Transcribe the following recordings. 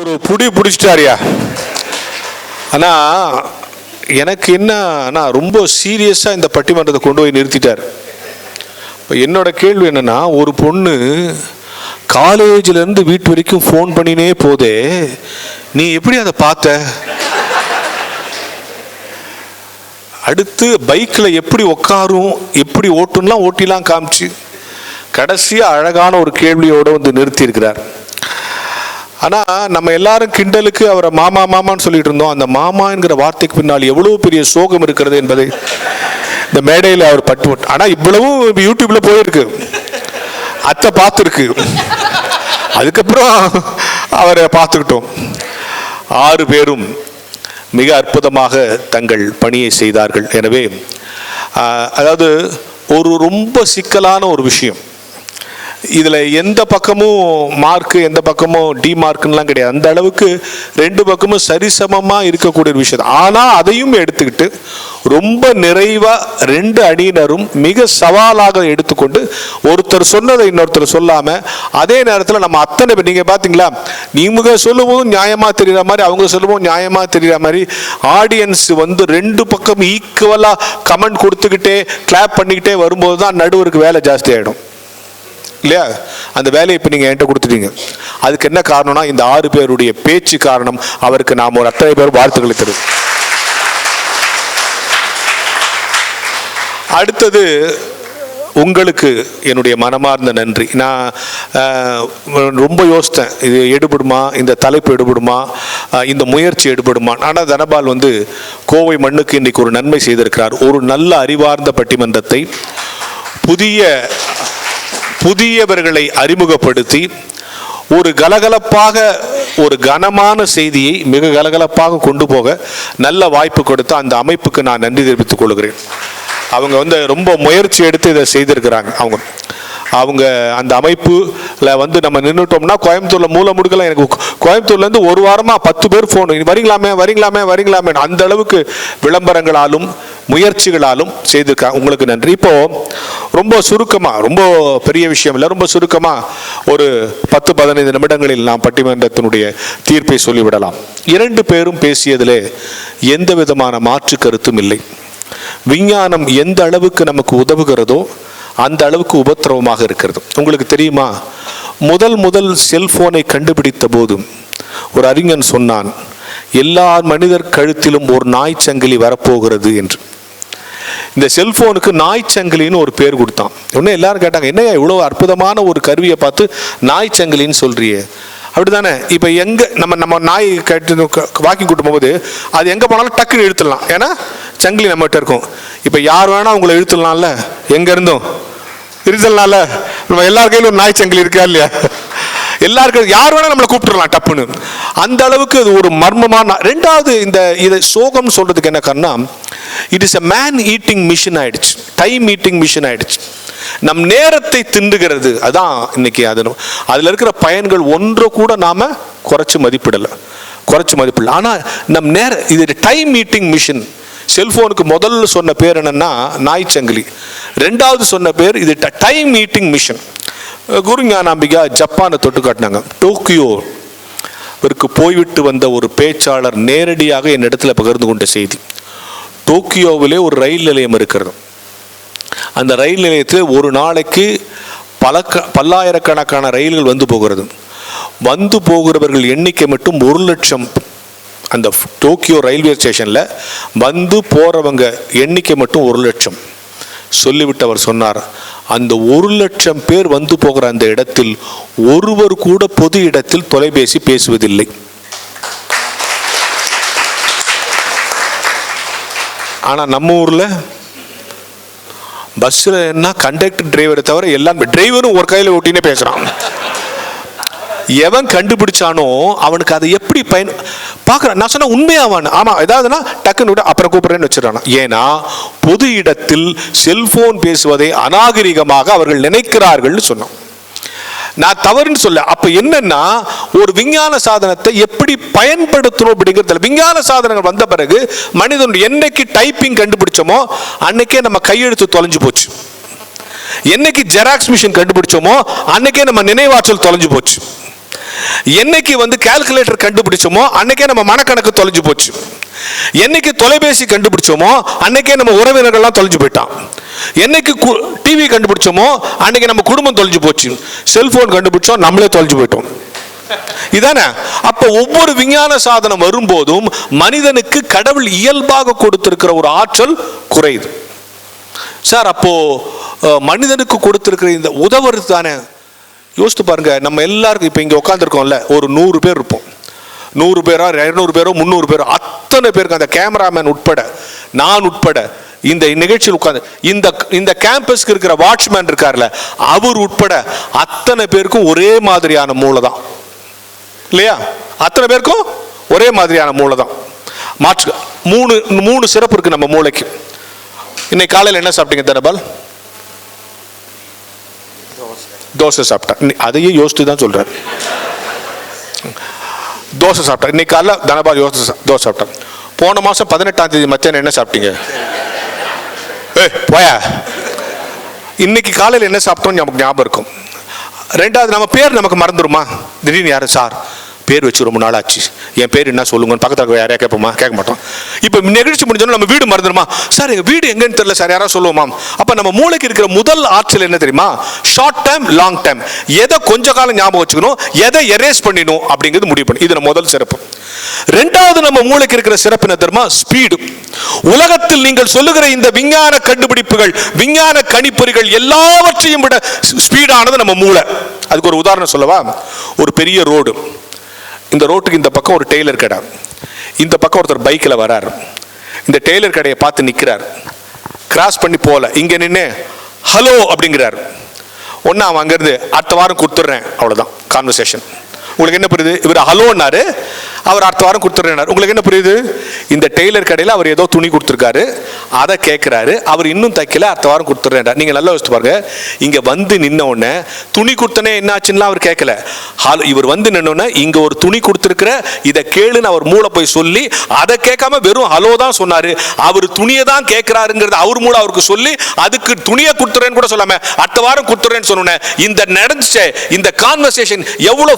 ஒரு புடி பிடிச்சிட்டாரியா. ஆனால் எனக்கு என்னன்னா ரொம்ப சீரியஸாக இந்த பட்டிமன்றத்தை கொண்டு போய் நிறுத்திட்டார். இப்போ என்னோட கேள்வி என்னென்னா ஒரு பொண்ணு காலேஜிலேருந்து வீட்டு வரைக்கும் ஃபோன் பண்ணினே போதே நீ எப்படி அதை பார்த்த? அடுத்து பைக்கில் எப்படி உட்காரும் எப்படி ஓட்டுன்னா ஓட்டிலாம் காமிச்சு கடைசியாக அழகான ஒரு கேள்வியோடு வந்து நிறுத்தியிருக்கிறார். ஆனால் நம்ம எல்லாரும் கிண்டலுக்கு அவரை மாமா மாமான்னு சொல்லிட்டு இருந்தோம். அந்த மாமா என்கிற வார்த்தைக்கு பின்னால் எவ்வளோ பெரிய சோகம் இருக்கிறது என்பதை இந்த மேடையில் அவர் பட்டு ஆனால் இவ்வளவும் யூடியூப்ல போயிருக்கு. அத்தை பார்த்துருக்கு. அதுக்கப்புறம் அவரை பார்த்துக்கிட்டோம். ஆறு பேரும் மிக அற்புதமாக தங்கள் பணியை செய்தார்கள். எனவே அதாவது ஒரு ரொம்ப சிக்கலான ஒரு விஷயம். இதில் எந்த பக்கமும் மார்க்கு எந்த பக்கமும் டி மார்க்குலாம் கிடையாது. அந்த அளவுக்கு ரெண்டு பக்கமும் சரிசமமாக இருக்கக்கூடிய ஒரு விஷயம் ஆனால் அதையும் எடுத்துக்கிட்டு ரொம்ப நிறைவாக ரெண்டு அணியினரும் மிக சவாலாக எடுத்துக்கொண்டு ஒருத்தர் சொன்னதை இன்னொருத்தர் சொல்லாமல் அதே நேரத்தில் நம்ம அத்தனை பேர் நீங்கள் பார்த்தீங்களா நீங்க சொல்லும்போதும் நியாயமாக தெரிகிற மாதிரி அவங்க சொல்லுவோம் நியாயமாக தெரிகிற மாதிரி ஆடியன்ஸ் வந்து ரெண்டு பக்கம் ஈக்குவலாக கமெண்ட் கொடுத்துக்கிட்டே கிளாப் பண்ணிக்கிட்டே வரும்போது தான் நடுவருக்கு வேலை ஜாஸ்தி ஆகிடும் இல்லையா? அந்த வேலையை இப்போ நீங்கள் என்கிட்ட கொடுத்துட்டீங்க. அதுக்கு என்ன காரணம்னா இந்த ஆறு பேருடைய பேச்சு காரணம் அவருக்கு நாம் ஒரு அத்தனை பேர் வாழ்த்துக்களை தரும் அடுத்தது உங்களுக்கு என்னுடைய மனமார்ந்த நன்றி. நான் ரொம்ப யோசித்தேன். இது எடுபடுமா? இந்த தலைப்பு எடுபடுமா? இந்த முயற்சி எடுபடுமா? ஆனால் தனபால் வந்து கோவை மண்ணுக்கு இன்றைக்கு ஒரு நன்மை செய்திருக்கிறார். ஒரு நல்ல அறிவார்ந்த பட்டிமன்றத்தை புதிய புதியவர்களை அறிமுகப்படுத்தி ஒரு கலகலப்பாக ஒரு கனமான செய்தியை மிக கலகலப்பாக கொண்டு போக நல்ல வாய்ப்பு கொடுத்த அந்த அமைப்புக்கு நான் நன்றி தெரிவித்துக் கொள்கிறேன். அவங்க வந்து ரொம்ப முயற்சி எடுத்து இதை செய்திருக்கிறாங்க அவங்க. அவங்க அந்த அமைப்புல வந்து நம்ம நின்றுட்டோம்னா கோயம்புத்தூர்ல மூல முடுக்கலாம் எனக்கு கோயம்புத்தூர்லேருந்து ஒரு வாரமாக பத்து பேர் ஃபோன் வரீங்களாமே வரீங்களாமே வரீங்களாமே. அந்த அளவுக்கு விளம்பரங்களாலும் முயற்சிகளாலும் செய்திருக்காங்க உங்களுக்கு நன்றி. இப்போ ரொம்ப சுருக்கமா ரொம்ப பெரிய விஷயம் இல்லை ரொம்ப சுருக்கமா ஒரு பத்து பதினைந்து நிமிடங்களில் நாம் பட்டிமன்றத்தினுடைய தீர்ப்பை சொல்லிவிடலாம். இரண்டு பேரும் பேசியதிலே எந்த விதமான மாற்று கருத்தும் இல்லை. விஞ்ஞானம் எந்த அளவுக்கு நமக்கு உதவுகிறதோ அந்த அளவுக்கு உபத்திரவமாக இருக்கிறது. உங்களுக்கு தெரியுமா? முதல் முதல் செல்போனை கண்டுபிடித்த போதும் ஒரு அறிஞன் சொன்னான் எல்லா மனிதர் கழுத்திலும் ஒரு நாய் சங்கிலி வரப்போகிறது என்று. இந்த செல்போனுக்கு நாய் சங்கிலின்னு ஒரு பேர் கொடுத்தான். உடனே எல்லாரும் கேட்டாங்க என்னய்யா இவ்வளோ அற்புதமான ஒரு கருவியை பார்த்து நாய் சங்கிலின்னு சொல்றியே? அப்படிதானே இப்போ எங்கே நம்ம நம்ம நாய் கட்டு வாக்கிங் கூட்டும் போகும்போது அது எங்கே போனாலும் டக்குன்னு இழுத்துடலாம். ஏன்னா சங்கிலி நம்மகிட்ட இருக்கும். இப்போ யார் வேணா உங்களை இழுத்துடலாம்ல? எங்கே இருந்தும். இருத்தல்னால நம்ம எல்லார் கையிலும் ஒரு நாய் சங்கிலி இருக்கா இல்லையா? எல்லாருக்கும் யார் வேணா நம்மளை கூப்பிட்டுறலாம் டப்புன்னு. அந்த அளவுக்கு அது ஒரு மர்மமான ரெண்டாவது இந்த இதை சோகம் சொல்றதுக்கு என்ன காரணம் it is a man eating machine ஆயிடுச்சு. டைம் ஈட்டிங் மிஷின் ஆயிடுச்சு. நம் நேரத்தை திண்டுகிறது அதான் இன்னைக்கு அது அதில் இருக்கிற பயன்கள் ஒன்றை கூட நாம குறைச்சு மதிப்பிடலை. குறைச்சு மதிப்பிடல. ஆனால் நம் நேர இது டைம் மீட்டிங் மிஷின் செல்போனுக்கு முதல்ல சொன்ன பேர் என்னன்னா நாய் சங்கிலி. ரெண்டாவது சொன்ன பேர் இது time meeting machine Guru Gnanambika ஜப்பானை தொட்டு காட்டினாங்க. டோக்கியோ இவருக்கு போய்விட்டு வந்த ஒரு பேச்சாளர் நேரடியாக என்னிடத்துல பகிர்ந்து கொண்ட செய்தி. டோக்கியோவிலே ஒரு ரயில் நிலையம் இருக்கிறது. அந்த ரயில் நிலையத்தில் ஒரு நாளைக்கு பல க- பல்லாயிரக்கணக்கான ரயில்கள் வந்து போகிறது. வந்து போகிறவர்கள் எண்ணிக்கை மட்டும் ஒரு லட்சம் அந்த டோக்கியோ ரயில்வே ஸ்டேஷனில் வந்து போகிறவங்க எண்ணிக்கை மட்டும் ஒரு லட்சம். சொல்லிவிட்டு அவர் சொன்னார் அந்த ஒரு லட்சம் பேர் வந்து போகிற அந்த இடத்தில் ஒருவர் கூட பொது இடத்தில் தொலைபேசி பேசுவதில்லை. ஆனால் நம்ம ஊரில் பஸ்ஸில் என்ன கண்டக்டர் டிரைவரை தவிர எல்லாம் டிரைவரும் ஒரு கையில் ஓட்டினே பேசுகிறான் எவன் கண்டுபிடிச்சானோ அவனுக்கு அதை எப்படி பயன் பார்க்குறான். நான் சொன்ன உண்மையாவான் ஆமாம் ஏதாவதுன்னா டக்குன்னு விட அப்புறம் கூப்பிட்றேன்னு வச்சிடறான். ஏன்னா பொது இடத்தில் செல்போன் பேசுவதை அநாகரிகமாக அவர்கள் நினைக்கிறார்கள்னு சொன்னோம் நான் தவறுன்னு சொல்ல அப்ப என்னன்னா ஒரு விஞ்ஞான சாதனத்தை எப்படி பயன்படுத்தணும் அப்படிங்கிறதுல விஞ்ஞான சாதனங்கள் வந்த பிறகு மனிதன் என்னைக்கு டைப்பிங் கண்டுபிடிச்சோமோ அன்னைக்கே நம்ம கையெழுத்து தொலைஞ்சு போச்சு. என்னைக்கு ஜெராக்ஸ் மிஷின் கண்டுபிடிச்சோமோ அன்னைக்கே நம்ம நினைவாற்றல் தொலைஞ்சு போச்சு. என்னைக்கு வந்து கால்குலேட்டர் கண்டுபிடிச்சோமோ அன்னைக்கே நம்ம மனக்கணக்கு தொலைஞ்சு போச்சு. என்னைக்கு தொலைபேசி கண்டுபிடிச்சோமோ அன்னைக்கே நம்ம உறவினர்கள்லாம் தொலைஞ்சு போயிட்டான். என்னைக்கு டிவி கண்டுபிடிச்சோமோ அன்னைக்கு நம்ம குடும்பம் தொலைஞ்சு போச்சு. செல்போன் கண்டுபிடிச்சோம் நம்மளே தொலைஞ்சு போயிட்டோம். இதானே? அப்ப ஒவ்வொரு விஞ்ஞான சாதனம் வரும்போதும் மனிதனுக்கு கடவுள் இயல்பாக கொடுத்திருக்கிற ஒரு ஆற்றல் குறையுது. சார் அப்போ மனிதனுக்கு கொடுத்திருக்கிற இந்த உதவுறது தானே யோசித்து பாருங்க நம்ம எல்லாருக்கும் இப்போ இங்கே உட்காந்துருக்கோம்ல ஒரு நூறு பேர் இருப்போம். நூறு பேரோ இரநூறு பேரோ முந்நூறு பேரோ அத்தனை பேருக்கு அந்த கேமராமேன் உட்பட நான் உட்பட இந்த நிகழ்ச்சியில் உட்காந்து இந்த இந்த கேம்பஸ்க்கு இருக்கிற வாட்ச்மேன் இருக்கார்ல அவர் உட்பட அத்தனை பேருக்கும் ஒரே மாதிரியான மூளை தான் இல்லையா? அத்தனை பேருக்கும் ஒரே மாதிரியான மூளை தான் மாற்று மூணு மூணு சிறப்பு இருக்குது நம்ம மூளைக்கு. இன்னைக்கு காலையில் என்ன சாப்பிட்டீங்க தனபால்? தோசை சாப்பிட்டேன் இன்னி- அதையே யோசித்து தான் சொல்கிறார் தோசை சாப்பிட்டேன் இன்னைக்கு காலைல தனபால் யோசை தோசை சாப்பிட்டேன் போன மாதம் பதினெட்டாம் தேதி மத்தியானம் என்ன சாப்பிட்டீங்க? ஏ போயா. இன்னைக்கு காலையில் என்ன சாப்பிட்டோம்னு நமக்கு ஞாபகம் இருக்கும். ரெண்டாவது நம்ம பேர் நமக்கு மறந்துருமா? திடீர்னு யார்? சார். பேர் வச்சு ரொம்ப நாள் ஆச்சு என் பேர் என்ன சொல்லுங்கன்னு பக்கத்தில் யாரையா கேட்போமா? கேட்க மாட்டோம். இப்போ நிகழ்ச்சி முடிஞ்சோன்னா நம்ம வீடு மறந்துடுமா? சார் எங்கள் வீடு எங்கன்னு தெரியல சார். யாராவது சொல்லுவோமா அப்போ நம்ம மூளைக்கு இருக்கிற முதல் ஆற்றல் என்ன தெரியுமா? ஷார்ட் டைம் லாங் டைம் எதை கொஞ்ச காலம் ஞாபகம் வச்சுக்கணும்? எதை எரேஸ் பண்ணிடணும்? அப்படிங்கிறது முடிவு பண்ணி இது நம்ம முதல் சிறப்பு. ரெண்டாவது நம்ம மூளைக்கு இருக்கிற சிறப்பு என்ன தெரியுமா? ஸ்பீடு உலகத்தில் நீங்கள் சொல்லுகிற இந்த விஞ்ஞான கண்டுபிடிப்புகள் விஞ்ஞான கணிப்பொறிகள் எல்லாவற்றையும் விட ஸ்பீடானது நம்ம மூளை. அதுக்கு ஒரு உதாரணம் சொல்லவா? ஒரு பெரிய ரோடு இந்த ரோட்டுக்கு இந்த பக்கம் ஒரு டெய்லர் கடை. இந்த பக்கம் ஒருத்தர் பைக்கில் வரார். இந்த டெய்லர் கடையை பார்த்து நிற்கிறார் கிராஸ் பண்ணி போகல. இங்கே நின்று ஹலோ அப்படிங்கிறார். ஒன்று அவன் அங்கேருந்து அடுத்த வாரம் கொடுத்துட்றேன். அவ்வளோதான் கான்வர்சேஷன் உங்களுக்கு என்ன புரியுது? இவர் ஹலோன்னாரு அவர் அடுத்த வாரம் கொடுத்துட்றேன் உங்களுக்கு என்ன புரியுது? இந்த டெய்லர் கடையில் அவர் ஏதோ துணி கொடுத்துருக்காரு. அதை கேட்குறாரு அவர் இன்னும் தைக்கல. அடுத்த வாரம் கொடுத்துட்றேன் நீங்கள் நல்லா யோசிச்சு பாருங்க. இங்கே வந்து நின்ன உடனே துணி கொடுத்தனே என்னாச்சுன்னா அவர் கேட்கல ஹலோ இவர் வந்து நின்னோடனே இங்கே ஒரு துணி கொடுத்துருக்குற இதை கேளுன்னு அவர் மூளை போய் சொல்லி அதை கேட்காம வெறும் ஹலோ தான் சொன்னார். அவர் துணியை தான் கேட்கிறாருங்கிறது அவர் மூளை அவருக்கு சொல்லி அதுக்கு துணியை கொடுத்துறேன்னு கூட சொல்லாம அடுத்த வாரம் கொடுத்துறேன்னு சொன்னோன்னே இந்த நடந்துச்சு இந்த கான்வர்சேஷன்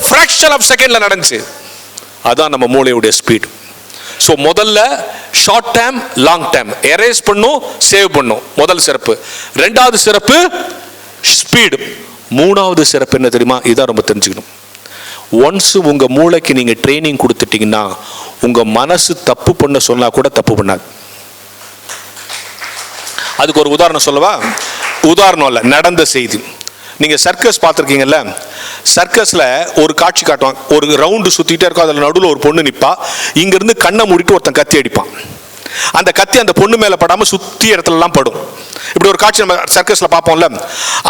ஃப்ரெஷ் ஃபிராக்ஷன் ஆஃப் செகண்டில் நடந்துச்சு. அதான் நம்ம மூளையுடைய ஸ்பீடு ஸோ முதல்ல short time long time erase பண்ணும் சேவ் பண்ணும். முதல் சிறப்பு. ரெண்டாவது சிறப்பு ஸ்பீடு மூணாவது சிறப்பு என்ன தெரியுமா? இதான் ரொம்ப தெரிஞ்சுக்கணும். ஒன்ஸ் உங்கள் மூளைக்கு நீங்கள் ட்ரைனிங் கொடுத்துட்டிங்கன்னா உங்கள் மனசு தப்பு பண்ண சொன்னால் கூட தப்பு பண்ணாது. அதுக்கு ஒரு உதாரணம் சொல்லவா? உதாரணம் இல்லை நடந்த செய்தி. நீங்கள் சர்க்கஸ் பார்த்துருக்கீங்கல்ல? சர்க்கஸில் ஒரு காட்சி காட்டுவான். ஒரு ரவுண்டு சுற்றிட்டே இருக்கும். அதில் நடுவில் ஒரு பொண்ணு நிற்பா இங்கேருந்து கண்ணை மூடிட்டு ஒருத்தன் கத்தி அடிப்பான். அந்த கத்தி அந்த பொண்ணு மேலே படாமல் சுற்றி இடத்துலலாம் படும். இப்படி ஒரு காட்சி நம்ம சர்க்கஸில் பார்ப்போம்ல.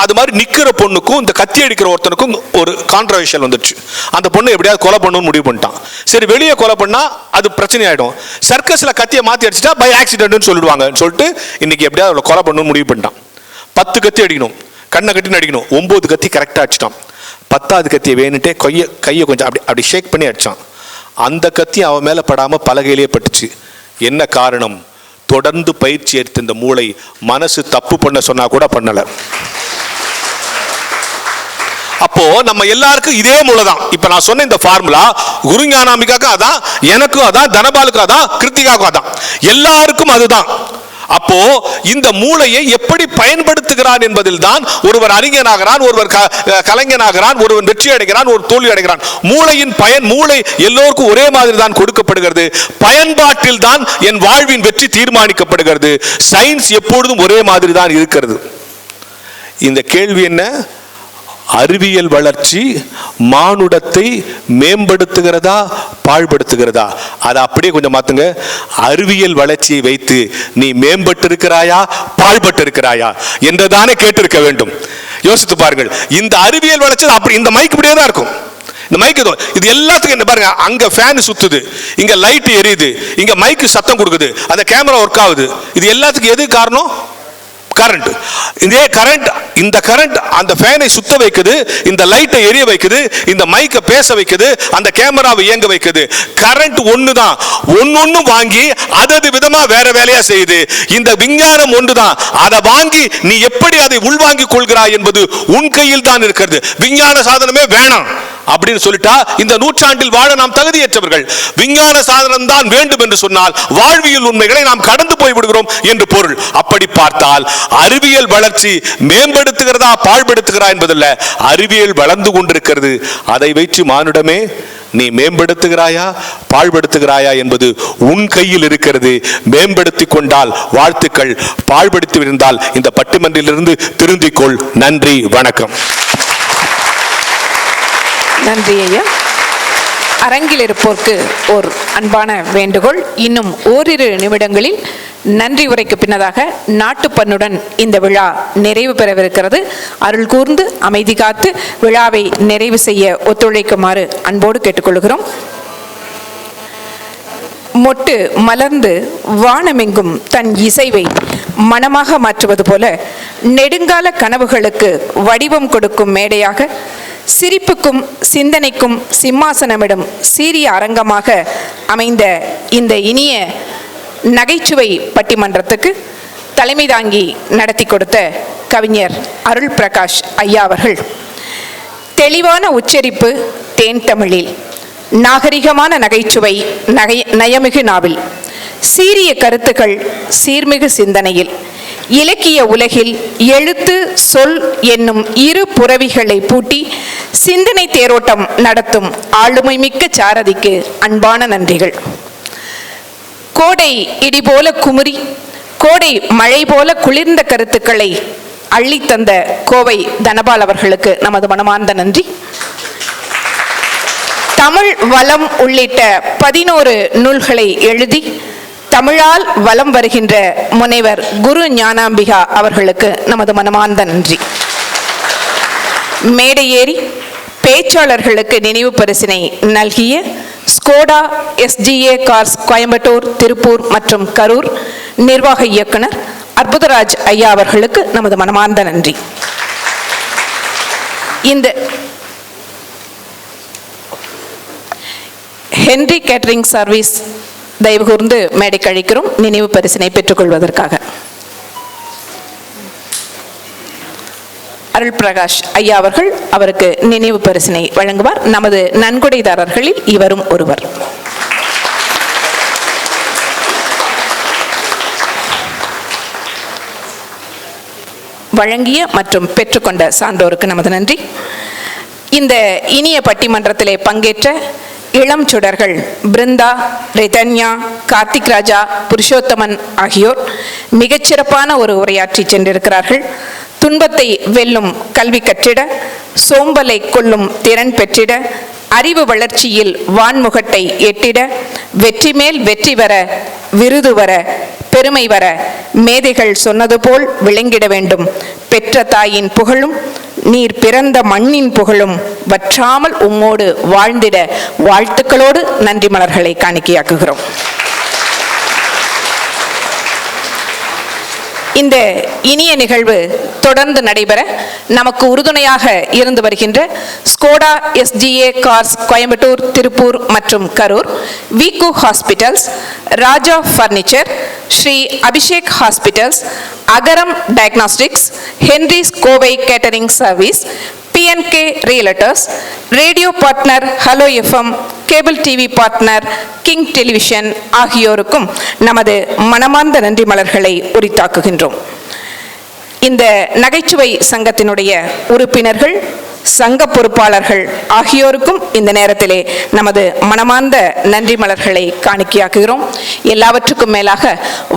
அது மாதிரி நிற்கிற பொண்ணுக்கும் இந்த கத்தி அடிக்கிற ஒருத்தனுக்கும் ஒரு கான்ட்ரவர்ஷியல் வந்துடுச்சு. அந்த பொண்ணு எப்படியாவது கொலை பண்ணணும்னு முடிவு பண்ணிட்டான். சரி வெளியே கொலை பண்ணால் அது பிரச்சனை ஆகிடும் சர்க்கஸில் கத்தியை மாற்றி அடிச்சிட்டா பை ஆக்சிடென்ட்னு சொல்லிடுவாங்கன்னு சொல்லிட்டு இன்னைக்கு எப்படியாவது அவளை கொலை பண்ணணும்னு முடிவு பண்ணிட்டான். பத்து கத்தி அடிக்கணும். கண்ணை கட்டின்னு அடிக்கணும் ஒம்பது கத்தி கரெக்டாக அடிச்சிட்டான். பத்தாவது கத்தியை வேணுட்டே கையை கையை கொஞ்சம் அப்படி அப்படி ஷேக் பண்ணி அடிச்சான். அந்த கத்தி அவன் மேலே படாமல் பலகையிலேயே பட்டுச்சு. என்ன காரணம்? தொடர்ந்து பயிற்சி எடுத்த இந்த மூளை மனசு தப்பு பண்ண சொன்னால் கூட பண்ணலை. அப்போ நம்ம எல்லாருக்கும் இதே மூளை தான் இப்போ நான் சொன்ன இந்த ஃபார்முலா குருஞானாமிக்காக்கும் அதான் எனக்கும் அதான் தனபாலுக்கும் அதான் கிருத்திகாவுக்கும் அதான். எல்லாருக்கும் அதுதான். அப்போ இந்த மூளையை எப்படி பயன்படுத்துகிறான் என்பதில் தான் ஒருவர் அறிஞனாகிறான் ஒருவர் க- கலைஞனாகிறான் ஒருவன் வெற்றி அடைகிறான் ஒரு தோல்வி அடைகிறான். மூளையின் பயன் மூளை எல்லோருக்கும் ஒரே மாதிரி தான் கொடுக்கப்படுகிறது. பயன்பாட்டில் தான் என் வாழ்வின் வெற்றி தீர்மானிக்கப்படுகிறது. சயின்ஸ் எப்பொழுதும் ஒரே மாதிரி தான் இருக்கிறது. இந்த கேள்வி என்ன? அறிவியல் வளர்ச்சி மானுடத்தை மேம்படுத்துகிறதா பாழ்படுத்துகிறதா? அதை அப்படியே கொஞ்சம் மாத்துங்க. அறிவியல் வளர்ச்சியை வைத்து நீ மேம்பட்டு இருக்கிறாயா இருக்கிறாயா என்றுதானே கேட்டிருக்க வேண்டும். யோசித்து பாருங்கள். இந்த அறிவியல் வளர்ச்சி அப்படி இந்த மைக் இப்படியே தான் இருக்கும். இந்த மைக் இது இது எல்லாத்துக்கும் என்ன பாருங்க அங்க ஃபேன் சுத்துது இங்க லைட் எரியுது இங்க மைக்கு சத்தம் கொடுக்குது அந்த கேமரா ஒர்க் ஆகுது. இது எல்லாத்துக்கும் எது காரணம்? கரண்ட் இதே கரண்ட் இந்த கரண்ட் அந்த ஃபேனை சுத்த வைக்குது இந்த லைட்டை எரிய வைக்குது இந்த மைக்கை பேச வைக்குது அந்த கேமராவை இயங்க வைக்குது. கரண்ட் ஒன்று தான் ஒன்னொன்னு வாங்கி அதது விதமாக வேற வேலையாக செய்யுது. இந்த விஞ்ஞானம் ஒன்று தான் அதை வாங்கி நீ எப்படி அதை உள்வாங்கிக் கொள்கிறாய் என்பது உன் கையில் தான் இருக்கிறது. விஞ்ஞான சாதனமே வேணாம். அப்படின்னு சொல்லிட்டா இந்த நூற்றாண்டில் வாழ நாம் தகுதியற்றவர்கள். விஞ்ஞான சாதனம் தான் வேண்டும் என்று சொன்னால் வாழ்வியல் உண்மைகளை நாம் கடந்து போய் விடுகிறோம் என்று பொருள். அப்படி பார்த்தால் அறிவியல் வளர்ச்சி மேம்படுத்துகிறதா பாழ்படுத்துகிறா என்பதல்ல. அறிவியல் வளர்ந்து கொண்டிருக்கிறது. அதை வைத்து மானுடமே நீ மேம்படுத்துகிறாயா பாழ்படுத்துகிறாயா என்பது உன் கையில் இருக்கிறது. மேம்படுத்தி கொண்டால் வாழ்த்துக்கள் பாழ்படுத்தி இருந்தால் இந்த பட்டிமன்றிலிருந்து திருந்திக்கொள் நன்றி வணக்கம். நன்றி ஐயா அரங்கில் இருப்போர்க்கு ஓர் அன்பான வேண்டுகோள். இன்னும் ஓரிரு நிமிடங்களில் நன்றி உரைக்கு பின்னதாக நாட்டுப்பண்ணுடன் இந்த விழா நிறைவு பெறவிருக்கிறது. அருள் கூர்ந்து அமைதி காத்து விழாவை நிறைவு செய்ய ஒத்துழைக்குமாறு அன்போடு கேட்டுக்கொள்கிறோம். மொட்டு மலர்ந்து வானமெங்கும் தன் இசைவை மனமாக மாற்றுவது போல நெடுங்கால கனவுகளுக்கு வடிவம் கொடுக்கும் மேடையாக சிரிப்புக்கும் சிந்தனைக்கும் சிம்மாசனமிடும் சீரிய அரங்கமாக அமைந்த இந்த இனிய நகைச்சுவை பட்டிமன்றத்துக்கு தலைமை தாங்கி நடத்தி கொடுத்த கவிஞர் அருள் பிரகாஷ் ஐயா அவர்கள். தெளிவான உச்சரிப்பு தேன் தமிழில். நாகரிகமான நகைச்சுவை நகை நயமிகு நாவில். சீரிய கருத்துக்கள் சீர்மிகு சிந்தனையில். இலக்கிய உலகில் எழுத்து சொல் என்னும் இரு புறவிகளை பூட்டி சிந்தனை தேரோட்டம் நடத்தும் ஆளுமை மிக்க சாரதிக்கு அன்பான நன்றிகள். கோடை இடி போல குமுறி கோடை மழை போல குளிர்ந்த கருத்துக்களை அள்ளித்தந்த கோவை தனபால் அவர்களுக்கு நமது மனமார்ந்த நன்றி. தமிழ் வளம் உள்ளிட்ட பதினோரு நூல்களை எழுதி தமிழால் வலம் வருகின்ற முனைவர் குரு ஞானாம்பிகா அவர்களுக்கு நமது மனமார்ந்த நன்றி. மேடை ஏறி பேச்சாளர்களுக்கு நினைவு பரிசினை நல்கிய Skoda SGA cars Coimbatore Tiruppur மற்றும் கரூர் நிர்வாக இயக்குனர் அற்புதராஜ் ஐயா அவர்களுக்கு நமது மனமார்ந்த நன்றி. இந்த ஹென்றி கேட்டரிங் சர்வீஸ் தயவு கூர்ந்து மேடை கழிக்கிறோம் நினைவு பரிசினை பெற்றுக்கொள்வதற்காக. அருள் பிரகாஷ் ஐயா அவர்கள் அவருக்கு நினைவு பரிசினை வழங்குவார். நமது நன்கொடைதாரர்களில் இவரும் ஒருவர். வழங்கிய மற்றும் பெற்றுக்கொண்ட சான்றோருக்கு நமது நன்றி. இந்த இனிய பட்டிமன்றத்திலே பங்கேற்ற இளம் சுடர்கள் பிருந்தா ரிதன்யா கார்த்திக் ராஜா புருஷோத்தமன் ஆகியோர் மிகச்சிறப்பான ஒரு உரையாற்றி சென்றிருக்கிறார்கள். துன்பத்தை வெல்லும் கல்வி கற்றிட சோம்பலை கொல்லும் திறன் பெற்றிட அறிவு வளர்ச்சியில் வான்முகட்டை எட்டிட வெற்றி மேல் வெற்றி வர விருது வர பெருமை வர மேதைகள் சொன்னது போல் விளங்கிட வேண்டும். பெற்ற தாயின் புகழும் நீர் பிறந்த மண்ணின் புகழும் வற்றாமல் உம்மோடு வாழ்ந்திட வாழ்த்துக்களோடு நன்றி மலர்களை காணிக்கையாக்குகிறோம். இந்த இனிய நிகழ்வு தொடர்ந்து நடைபெற நமக்கு உறுதுணையாக இருந்து வருகின்ற Skoda SGA cars Coimbatore Tiruppur மற்றும் Karur விகு hospitals Raja furniture Sri Abhishek hospitals Agaram diagnostics Henry's Kovai catering service PNK realtors radio partner hello FM cable TV partner king television ஆகியோருக்கும் நமது மனமார்ந்த நன்றி மலர்களை உரித்தாக்குகின்றோம். இந்த நகைச்சுவை சங்கத்தினுடைய உறுப்பினர்கள் சங்க பொறுப்பாளர்கள் ஆகியோருக்கும் இந்த நேரத்திலே நமது மனமார்ந்த நன்றி மலர்களை காணிக்கையாக்குகிறோம். எல்லாவற்றுக்கும் மேலாக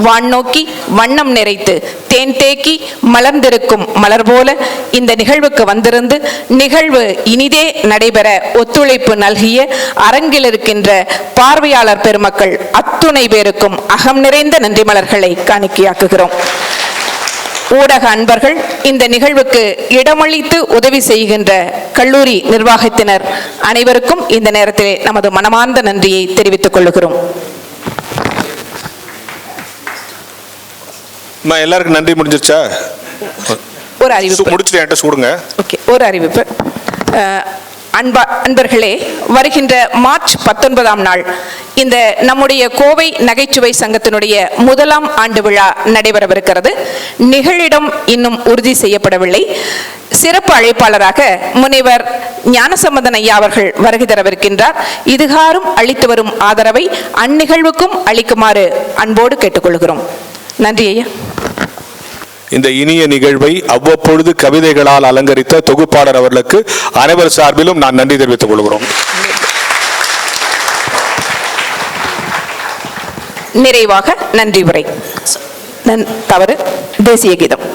வான் நோக்கி வண்ணம் நிறைத்து தேன் தேக்கி மலர்ந்திருக்கும் மலர் போல இந்த நிகழ்வுக்கு வந்திருந்து நிகழ்வு இனிதே நடைபெற ஒத்துழைப்பு நல்கிய அரங்கில் இருக்கின்ற பார்வையாளர் பெருமக்கள் அத்துணை பேருக்கும் அகம் நிறைந்த நன்றி மலர்களை காணிக்கையாக்குகிறோம். ஊடக அன்பர்கள் இந்த நிகழ்வுக்கு இடமளித்து உதவி செய்கின்ற கல்லூரி நிர்வாகத்தினர் அனைவருக்கும் இந்த நேரத்திலே நமது மனமார்ந்த நன்றியை தெரிவித்துக் கொள்ளுகிறோம் அம்மா, எல்லாருக்கும் நன்றி முடிஞ்சிருச்சா? ஒரு அறிவிப்பு. முடிச்சுட்டு என்கிட்ட சூடுங்க. ஓகே ஒரு அறிவிப்பு. அன்பா அன்பர்களே வருகின்ற மார்ச் பத்தொன்பதாம் நாள் இந்த நம்முடைய கோவை நகைச்சுவை சங்கத்தினுடைய முதலாம் ஆண்டு விழா நடைபெறவிருக்கிறது. நிகழிடம் இன்னும் உறுதி செய்யப்படவில்லை. சிறப்பு அழைப்பாளராக முனைவர் ஞானசம்பந்தன் ஐயா அவர்கள் வருகை தரவிருக்கின்றார். இதுகாரும் அளித்து வரும் ஆதரவை அந்நிகழ்வுக்கும் அளிக்குமாறு அன்போடு கேட்டுக்கொள்கிறோம். நன்றி ஐயா. இந்த இனிய நிகழ்வை அவ்வப்பொழுது கவிதைகளால் அலங்கரித்த தொகுப்பாளர் அவர்களுக்கு அனைவர் சார்பிலும் நான் நன்றி தெரிவித்துக் கொள்கிறோம் நிறைவாக நன்றி உரை நன் தவறு தேசிய கீதம்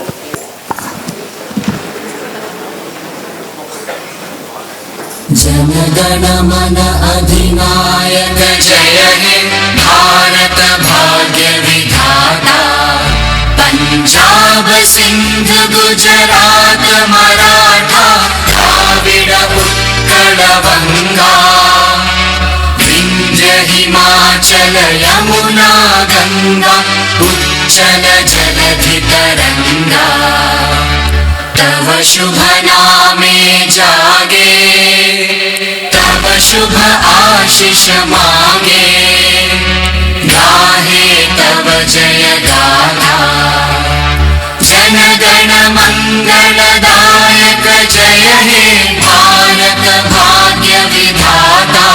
जनगण मन अधिनायक जय हे भारत भाग्य विधाता पञ्जाब सिन्ध गुजरात मराठा उत्कल वङ्गा विन्ध्य हिमाचल यमुना गङ्गा उच्चल जलधितरङ्गा तव शुभ नामे जागे तव शुभ आशिष मागे गाहे तव जयगाथा जनगणमङ्गलदायक जय हे भारत भाग्यविधाता।